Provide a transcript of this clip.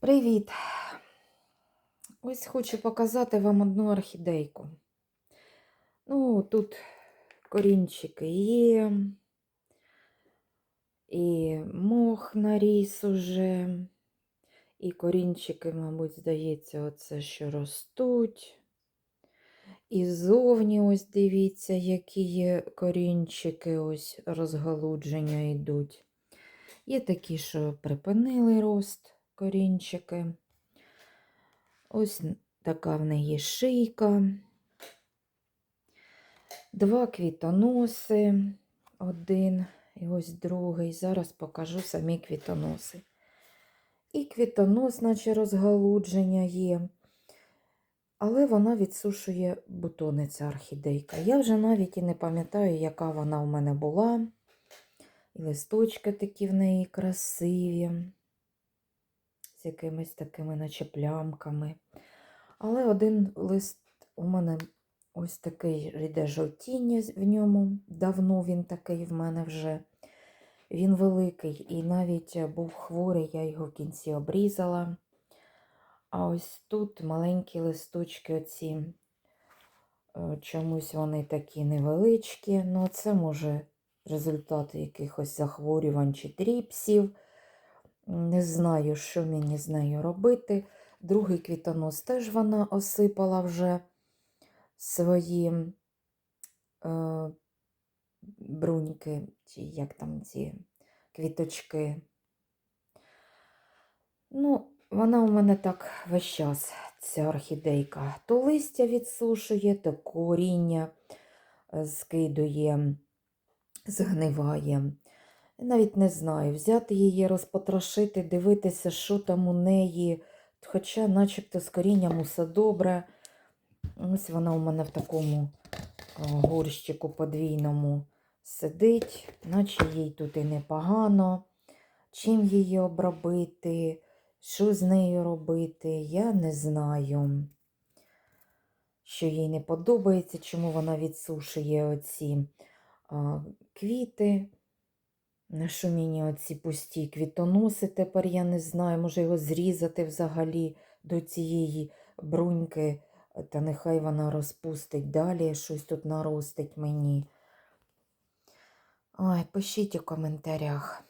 Привіт! Ось хочу показати вам одну орхідейку. Ну, тут корінчики є, і мох наріс уже, і корінчики, мабуть, здається, оце що ростуть. І ззовні, ось дивіться, які є корінчики, ось розгалудження йдуть. Є такі, що припинили рост корінчики. Ось така в неї шийка. Два квітоноси, один і ось другий. Зараз покажу самі квітоноси. І квітонос, наче розгалудження є. Але вона відсушує бутони, ця орхідейка. Я вже навіть і не пам'ятаю, яка вона в мене була. І листочки такі в неї красиві, з якимись такими наче плямками. Але один лист у мене ось такий йде жовтіння в ньому. Давно він такий в мене вже. Він великий і навіть був хворий, я його в кінці обрізала. А ось тут маленькі листочки оці, е, чомусь вони такі невеличкі. Ну, це може результат якихось захворювань чи тріпсів. Не знаю, що мені з нею робити. Другий квітонос теж вона осипала вже свої е, бруньки, чи як там ці квіточки. Ну, вона у мене так весь час, ця орхідейка. То листя відсушує, то коріння е, скидує, згниває. Навіть не знаю, взяти її, розпотрошити, дивитися, що там у неї. Хоча, начебто, з корінням усе добре. Ось вона у мене в такому горщику подвійному сидить, наче їй тут і непогано. Чим її обробити, що з нею робити, я не знаю. Що їй не подобається, чому вона відсушує оці а, квіти. Мені оці пусті квітоноси тепер я не знаю, може його зрізати взагалі до цієї бруньки, та нехай вона розпустить далі, щось тут наростить мені. Ой, пишіть у коментарях.